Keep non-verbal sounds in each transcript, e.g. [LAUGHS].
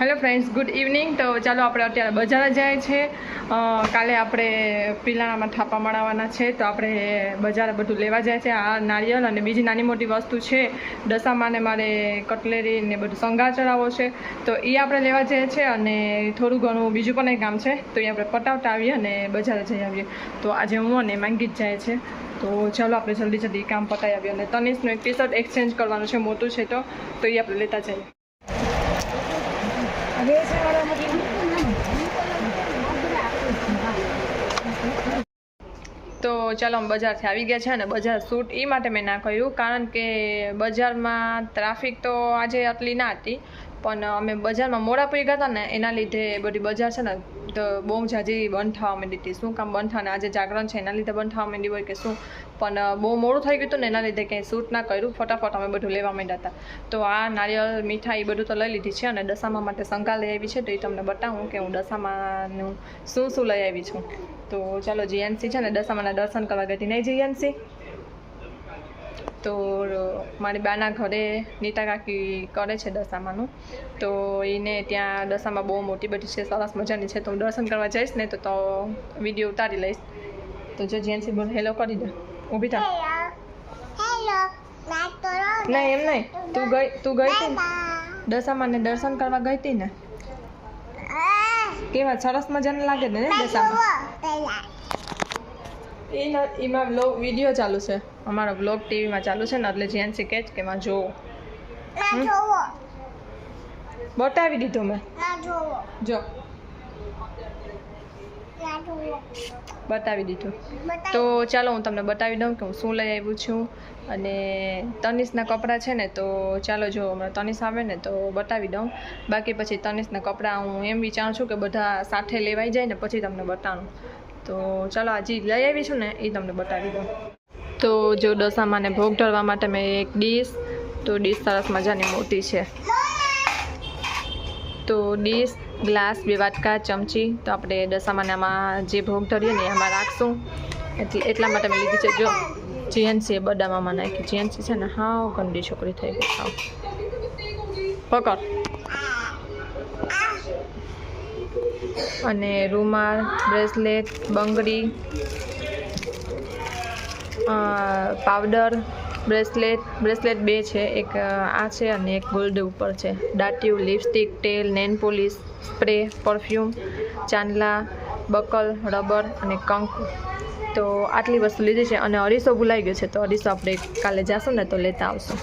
Hello friends good evening તો ચાલો આપણે અત્યારે બજાર જાય છે. કાલે આપણે પીલાણામાં થાપા મળવાના છે. તો આપણે બજારે બધું લેવા જાય છે. આ નારિયેળ અને બીજી નાની મોટી વસ્તુ છે. દશામાને મારે કટલેરી ને બધું સંઘા ચડાવવો છે. તો એ આપણે લેવા જઈએ છીએ અને થોડું ઘણું બીજું પણ એક કામ છે. તો એ આપણે પટાવતા આવીએ અને બજારે જઈ આવીએ. તો આજે હું અને માંગી જ જાય છે. તો ચાલો આપણે જલ્દી જલ્દી કામ પતાવી આવીએ. અને તનિષનું એક ટી શર્ટ એક્સચેન્જ કરવાનું છે, મોટું છે તો. એ આપણે લેતા જઈએ. તો ચાલો અમે બજારથી આવી ગયા છે અને બજાર શૂટ એ માટે મેં ના કર્યું, કારણ કે બજારમાં ટ્રાફિક તો આજે આટલી ના હતી, પણ અમે બજારમાં મોડા પડી ગયા હતા ને એના લીધે બધી બજાર છે ને તો બહુ જાજી બંધ થવા માંડી હતી. શું કામ બંધ થવાને આજે જાગરણ છે એના લીધે બંધ થવા માંડી હોય કે શું? પણ બહુ મોડું થઈ ગયું હતું ને એના લીધે કંઈ શૂટ ના કર્યું. ફટાફટ અમે બધું લેવા માંડ્યા હતા. તો આ નારિયેળ, મીઠાઈ બધું તો લઈ લીધી છે અને દશામાં માટે શંકા લઈ આવી છે. તો એ તમને બતાવું કે હું દશામાનું શું શું લઈ આવી છું. તો ચાલો જીએનસી છે ને, દશામાના દર્શન કરવા ગઈ હતી. નહીં જીએનસી તો મારી બાના ઘરે નીતા કાકી કરે છે દશામાનું. તો એને ત્યાં દશામાં બહુ મોટી બધી છે, સરસ મજાની છે. તો હું દર્શન કરવા જઈશ ને, તો વીડિયો ઉતારી લઈશ. તો જો જીએનસી બોલ, હેલો કરી દે. ઊભી થા. હેલો નહીં એમ નહીં. તું ગઈ તું ગઈ હતી ને? દશામાને દર્શન કરવા ગઈ હતી ને? કેવા સરસ મજાને લાગે ને દશામાં? ન- એમાં વ્લોગ વીડિયો ચાલુ છે. અમારો વ્લોગ ટીવીમાં ચાલુ છે ને એટલે જેન કહે છે કે એમાં જોવો. બતાવી દીધું મેં. ના જો. ના બતાવી દીધું. તો ચાલો હું તમને બતાવી દઉં કે હું શું લઈ આવ્યું છું. અને તનિષના કપડાં છે ને તો ચાલો જો હમણાં તનિષ આવે ને તો બતાવી દઉં. બાકી પછી તનિષના કપડાં હું એમ વિચારું છું કે બધા સાથે લેવાઈ જાય ને પછી તમને બતાવું તો ચાલો આજે લઈ આવી છું ને એ તમને બતાવી દઉં. તો જો દશામાને ભોગ ધરવા માટે મેં એક ડીશ તો ડીશ સરસ મજાની મોટી છે. તો ડીશ ગ્લાસ, બે વાટકા, ચમચી, તો આપણે દશામાને આમાં જે ભોગ ધરીએ ને એમાં રાખશું. એટલે એટલા માટે મેં લીધી છે, જો જીએનસી એ બદામામાં નાખી જીએનસી છે ને, હાવ ગંદી છોકરી થઈ ગઈ હાવ. પકડ. અને રૂમાલ, બ્રેસલેટ, બંગડી પાવડર, બ્રેસલેટ બ્રેસલેટ બે છે, એક આ છે અને એક ગોલ્ડ ઉપર છે. દાટ્યું લિપસ્ટિક, તેલ, નેન પોલિશ સ્પ્રે, પરફ્યુમ, ચાંદલા, બકલ, રબર અને કંકુ. તો આટલી વસ્તુ લીધી છે અને અરીસો ભૂલાઈ ગયો છે. તો અરીસો આપણે કાલે જાશું ને તો લેતા આવશું.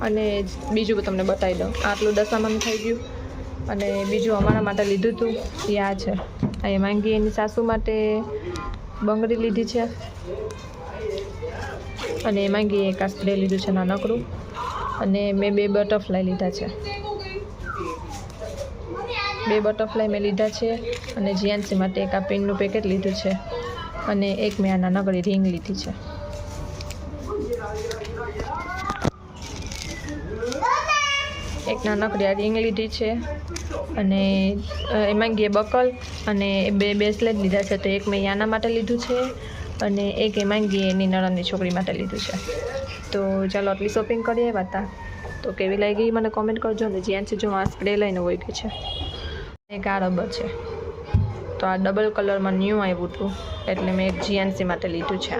અને બીજું તમને બતાવી દઉં. આટલું દશામાનું થઈ ગયું. અને બીજું અમારા માટે લીધું હતું એ આ છે. એ માંગી એની સાસુ માટે બંગડી લીધી છે. અને માંગી એક આ સ્પ્રે લીધું છે નાનકડું. અને મેં બે બટરફ્લાય લીધા છે. બે બટરફ્લાય મેં લીધા છે અને જીએનસી માટે એક આ પિનનું પેકેટ લીધું છે અને એક મેં આ નાનકડી રિંગ લીધી છે. એક નાનકડી આ રિંગ લીધી છે અને એમાં ગે બકલ અને બે બ્રેસલેટ લીધા છે તો એક મેં યાના માટે લીધું છે અને એક એમાં ગે એની નણંદની છોકરી માટે લીધું છે. તો ચાલો આટલી શોપિંગ કરીએ વાતા તો કેવી લાગી મને કોમેન્ટ કરજો ને જ્યાં છે જો આ સ્પ્રે લઈને હોય ગઈ છે. એક આ રબર છે. તો આ ડબલ કલરમાં ન્યૂ આવ્યું હતું, એટલે મેં એક જીએનસી માટે લીધું છે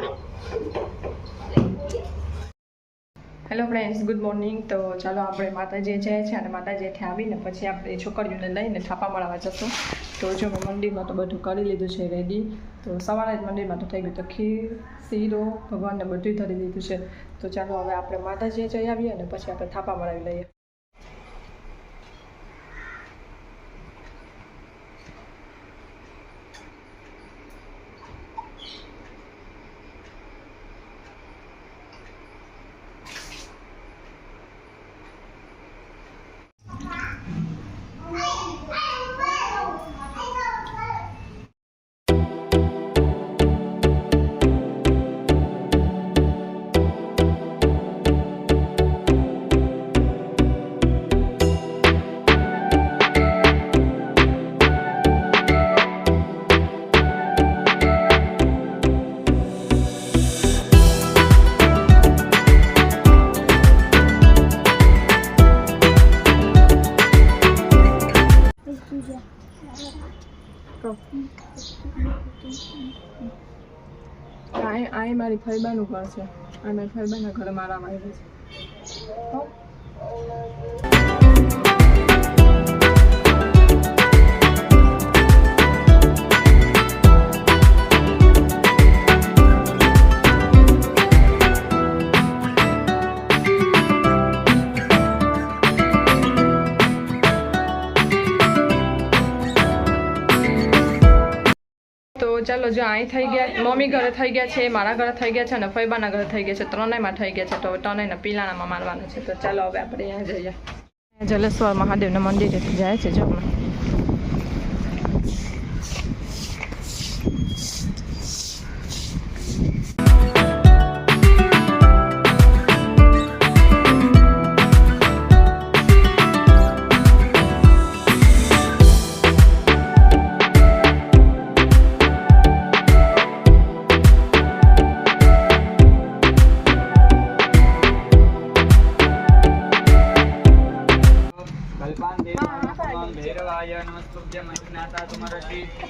હેલો ફ્રેન્ડ્સ ગુડ મોર્નિંગ તો ચાલો આપણે માતાજી જાય છે અને માતાજીથી આવીને પછી આપણે છોકરીઓને લઈને થાપા મળવા જશું. તો જો મેં મંદિરમાં તો બધું કરી લીધું છે રેડી તો સવારે જ મંદિરમાં તો થઈ ગયું તો ખીર, શીરો, ભગવાનને બધું ધરી દીધું છે. તો ચાલો હવે આપણે માતાજીએ જઈ આવીએ અને પછી આપણે થાપા મળાવી લઈએ આ મારી ફૈબાનું ઘર છે. આ મારી ફૈબાના ઘરે મારા આવી છે. ચાલો, જો અહીં થઈ ગયા, મમ્મી ઘરે થઈ ગયા છે, મારા ઘરે થઈ ગયા છે અને ફૈબાના ઘરે થઈ ગયા છે, ત્રણેયમાં થઈ ગયા છે, તો ત્રણેયના પીલાણામાં મારવાનું છે. તો ચાલો, હવે આપણે અહીંયા જઈએ. જલેશ્વર મહાદેવના મંદિરે જાય છે, જો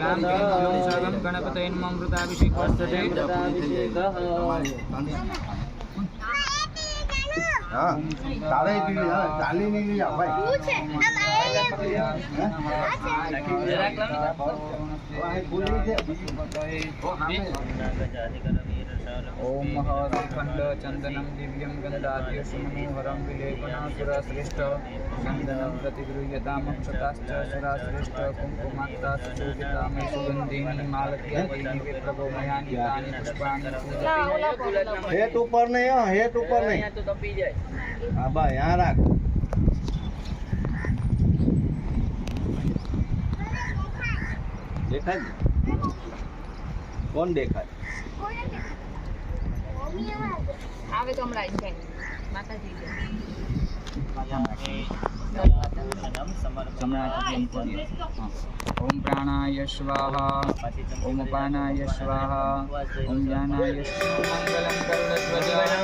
તારના ગણપતિ હા તારે ચાલી નહીં ભાઈ છે આમ આયા આ ફૂલી છે ઓમ શ્રીખંડ ચંદનમ દિવ્યમ ગંધાદ્યસમનોહરમ વિલેપનાસુરશ્રેષ્ઠ ચંદનમ પ્રતિગૃહ્યતામક્ષતાશ્ચ સુરાશ્રેષ્ઠ કુંકુમાક્તા સુશોભિતામય સુગંધિની માલત્યા વૈનિકે પ્રભો મયા નીતાની પુષ્પાણિ હેત ઉપર નહીં હા હેત ઉપર નહીં હા ભાઈ હા રાખ દેખાય ને? કોણ દેખાય આવે તો હમણાં આવી જાય માતાજી ઓમ પ્રાણાય સ્વાહા ઓમ અપાનાય સ્વાહા ઓમ જ્ઞાનાય સ્વાહા મંગલમ કરુણધ્વજ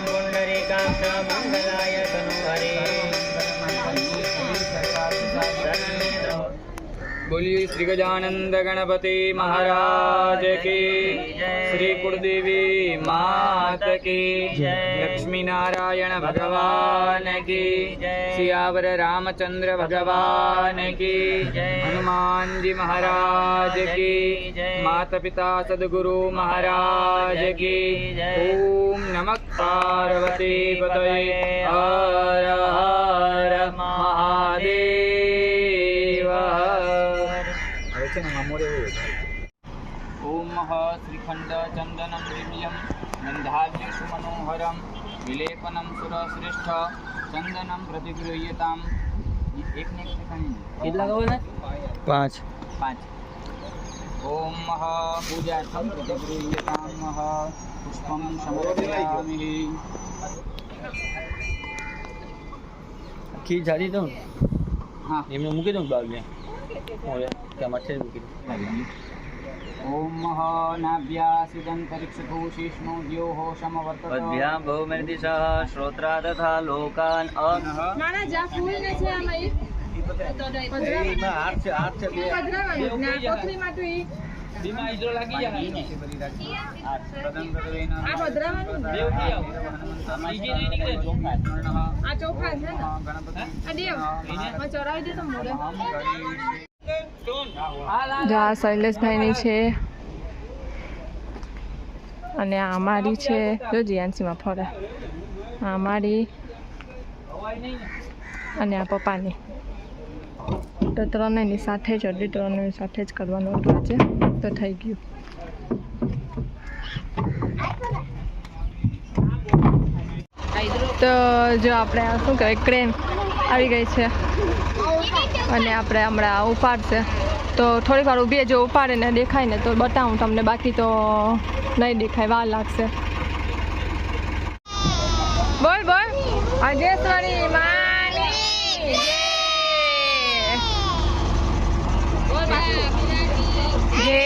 બોલીએ શ્રી ગજાનંદ ગણપતિ મહારાજ કી શ્રી કુળદેવી માત કી લક્ષ્મી નારાયણ ભગવાન કી સિયાવર રામચંદ્ર ભગવાન કી હનુમાનજી મહારાજ કી માતા પિતા સદગુરુ મહારાજ કી ઓમ નમઃ પાર્વતી પતये હર હર મહાદેવ ને મામોરે ઓમ શ્રીખંડ ચંદનમ દિવ્યમ ગંધાવ્ય સુમનોહરમ વિલેપનમ સુરશ્રેષ્ઠ ચંદનમ પ્રતિગૃહ્યતામ કેટલા ને પાંચ પાંચ ઓમ પૂજાર્થમ પ્રતિગૃહ્યતામ પુષ્પમ સમર્પયામિ ખીર જાડી દઉં હા એમને મૂકી દઉં બાગ ને હવે ત્યાં મઠે મૂકી દઉં ઓમ નાભ્યાસિદંતરિક્ષતો શીષ્ણો દ્યોઃ સમવર્તત પદ્ભ્યામ બહુમેર્દિ સહ શ્રોત્રા તથા લોકાન અ નાના જા ફૂલ ને છે આમાં ઈ એમાં હાથ છે હાથ છે બે પધરાવાનું ને આ કોથળીમાં તો ઈ બીમા ઈજો લાગી જાય આ પ્રદાન કરેન આ પધરાવાનું ને. દેવ કી આવ ઈજી નહીં નીકળે ચોખા આ ચોખા છે ને ગણપતિ આ દેવમાં ચડાવી દે તો મોરે હમ કરી જો આ શૈલેષભાઈની છે. અને આ અમારી છે, જો જીયાનસીમાં ફરે. આ અમારી અને આ પપ્પાની. તો ત્રણેયની સાથે જ, અઢી ત્રણેયની સાથે જ કરવાનું હતું આજે. તો થઈ ગયું. તો જો આપણે શું કહેવાય, ક્રેન આવી ગઈ છે. અને આપણે હમણાં ઉપાડશે. તો થોડીક વાર ઊભી જો ઉપાડે ને દેખાય ને તો બતાવું તમને. બાકી તો નહીં દેખાય વાર લાગશે. બોલ બોલ. અજેશ્વરી માની. જય. જય.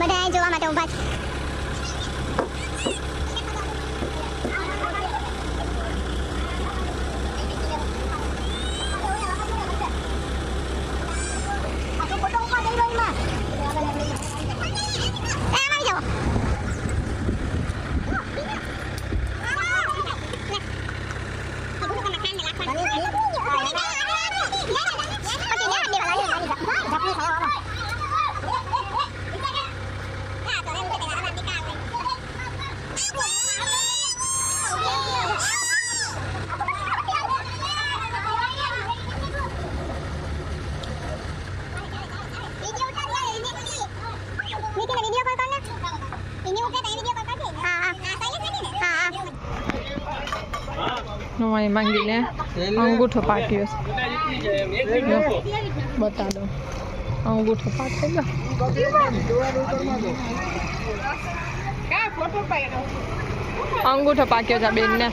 બધા જોવા માટે ઊભા છે વીડિયો કોલ કરને ઇની ઉપર તઈ વીડિયો કોલ કરજે હા હા સાઈલેન્ટ કરી દે હા હા નવાઈ માંગીને અંગૂઠો પાટ્યો છે જો, બતા દો અંગૂઠો પાટ્યો અંગૂઠો પાક્યો છે બેનને.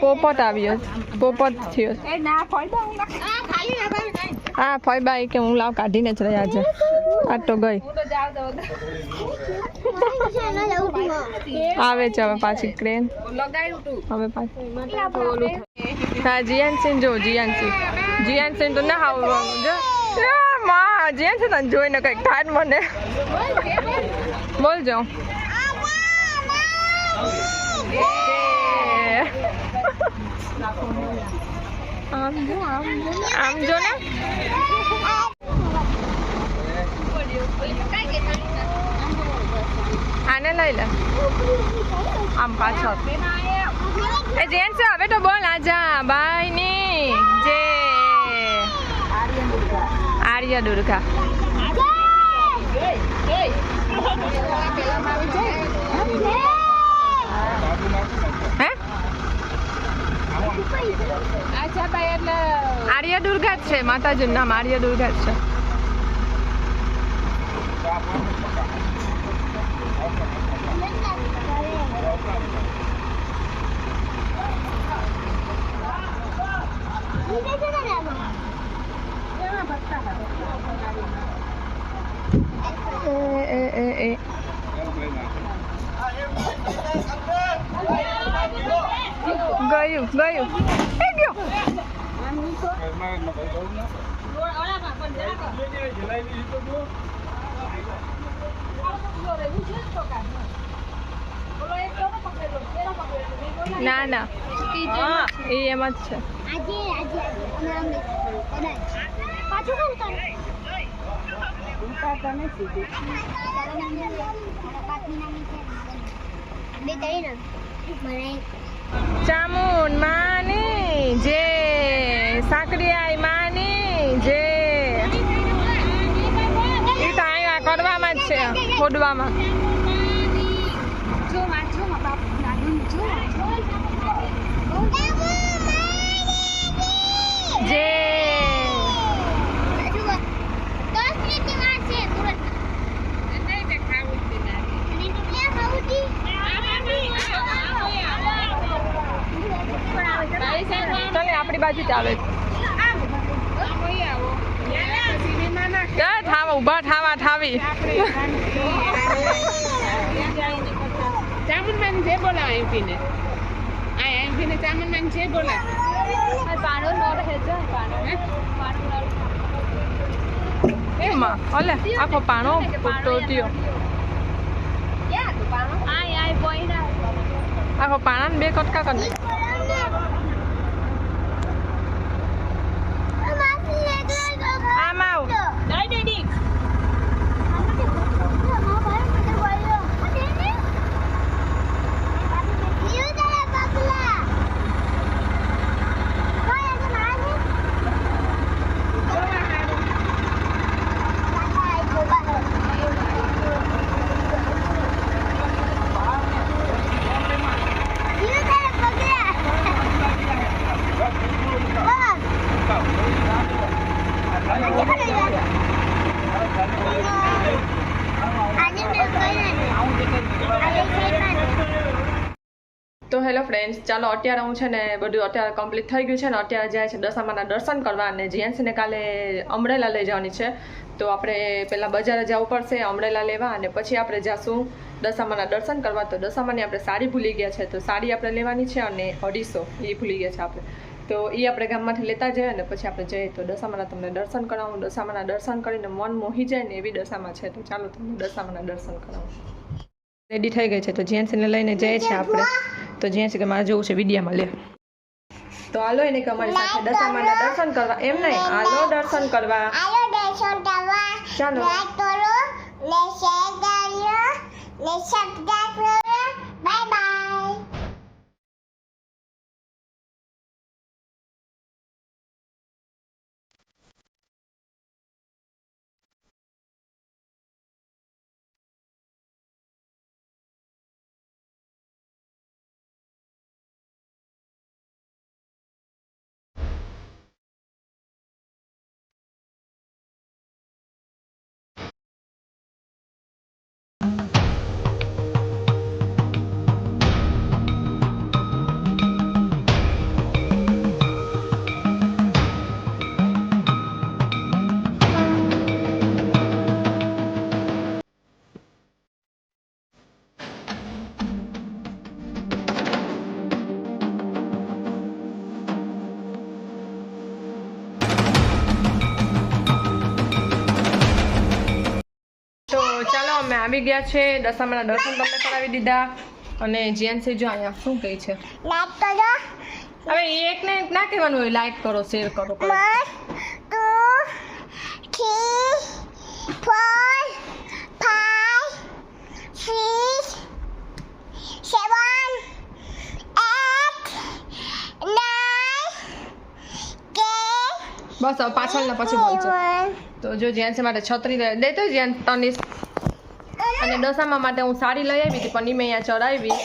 પોપટ આવ્યો. પોપટ થયો. હા ફોઈ બાઈ કે હું લાવ કાઢીને જ રહ્યા છે. આ તો ગઈ. આવે છે હવે પાછી ક્રેન હવે પાછી. હા જીયાનસિંહ જો જીયાનસિંહ જીયાનસિંહ તો ના હાવ જો માં જીયાનસિંહ તને જોઈને કંઈક થાય મને. બોલજો [LAUGHS] આમ જો આમ જો આમ જો ને. આને લઈ લે. આમ પાછો એ જેન છે હવે તો બોલ, આજા. બાયની. જે. આર્ય દુર્ગા. હે આર્ય દુર્ગા જ છે માતાજીનું નામ આર્ય દુર્ગા જ છે એ એ એ એ ગયું ગયું. એ ગયો. ના ના. એ એમ જ છે. બે ત્રણ મને ચામુન માની જે સાંકડીયાઈ માની જે એ તો અહીંયા કરવામાં જ છે ખોદવામાં જે ચાલે આપણી બાજુ જ આવે છે થાવા ઊભા થાવા થાવી ચામુંડમાન જે બોલા એમપીને આ એમપીને ચામુંડમાન જે બોલા એમાં ઓલે આખો પાણો પૂરતો થયો આખો પાણા બે કટકા કરી આમ આવ. ફ્રેન્ડ્સ ચાલો, અત્યારે હું છે ને બધું અત્યારે કમ્પ્લીટ થઈ ગયું છે ને, અત્યારે જાય છે દશામાના દર્શન કરવા અને જેન્ટ્સને કાલે અમરેલા લઈ જવાની છે. તો આપણે પહેલાં બજારે જવું પડશે, અમરેલા લેવા અને પછી આપણે જાશું દશામાના દર્શન કરવા. તો દશામાની આપણે સાડી ભૂલી ગયા છે, તો સાડી આપણે લેવાની છે અને અઢીસો, એ ભૂલી ગયા છે આપણે. તો એ આપણે ગામમાંથી લેતા જઈએ અને પછી આપણે જઈએ. તો દશામાના તમને દર્શન કરાવું, દશામાના દર્શન કરીને મન મોહી જાય ને એવી દશામાં છે. તો ચાલો તમને દશામાના દર્શન કરાવું. રેડી થઈ ગઈ છે, તો જેન્ટ્સને લઈને જઈએ છીએ આપણે. તો જ્યાં છે કે મારે જવું છે વિડીયામાં લે. તો આલો એને અમારી સાથે દશામાના દર્શન કરવા. એમ નહીં આલો દર્શન કરવા. આલો દર્શન કરવા. ચાલો. લાઈક કરો ને શેર કરો ને સબસ્ક્રાઇબ કરો બાય બાય. આવી ગયા છે. દશામાના દર્શન તમને કરાવી દીધા. અને જેન્ટ્સે જો અહીંયા શું કહે છે? લાઈક કરો. હવે એ એકને ના કહેવાનું હોય લાઈક કરો શેર કરો બસ પાછળ ને પછી બોલજો. તો જો જેન્ટ્સ માટે છત્રી દે તો જેન્ટ્સ તનિષ અને દશામા માટે હું સાડી લઈ આવી હતી પણ એ મેં અહીંયા ચડાવી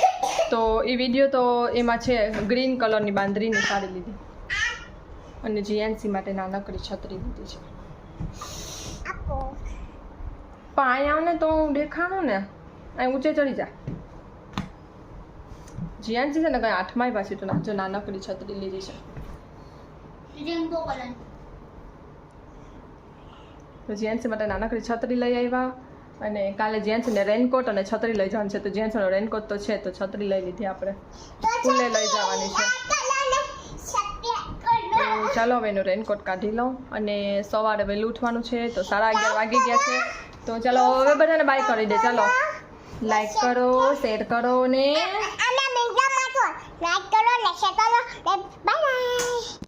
તો એ વીડિયો તો એમાં છે ગ્રીન કલરની બાંધરીની સાડી લીધી. અને જીએનસી માટે નાનકડી છત્રી લીધી છે. પણ અહીંયા આવ ને તો હું દેખાણું ને અહીં ઊંચે ચડી જા. જીએનસી છે ને કઈ આઠમાય પાછી તો જો નાનકડી છત્રી લીધી છે. તો જેન્ટ્સ માટે નાનકડી છત્રી લઈ આવ્યા અને કાલે જેન્ટ્સને રેનકોટ અને છત્રી લઈ જવાનું છે તો જેન્ટ્સનો રેનકોટ તો છે તો છત્રી લઈ લીધી આપણે. સ્કૂલે લઈ જવાની છે. ચાલો હવે એનું રેનકોટ કાઢી લઉં અને સવારે વહેલું ઉઠવાનું છે તો સાડા અગિયાર વાગી ગયા છે. તો ચાલો હવે બધાને બાય કરી દે ચાલો. લાઈક કરો શેર કરો ને લાઈક કરો ને શેર કરો. Bye bye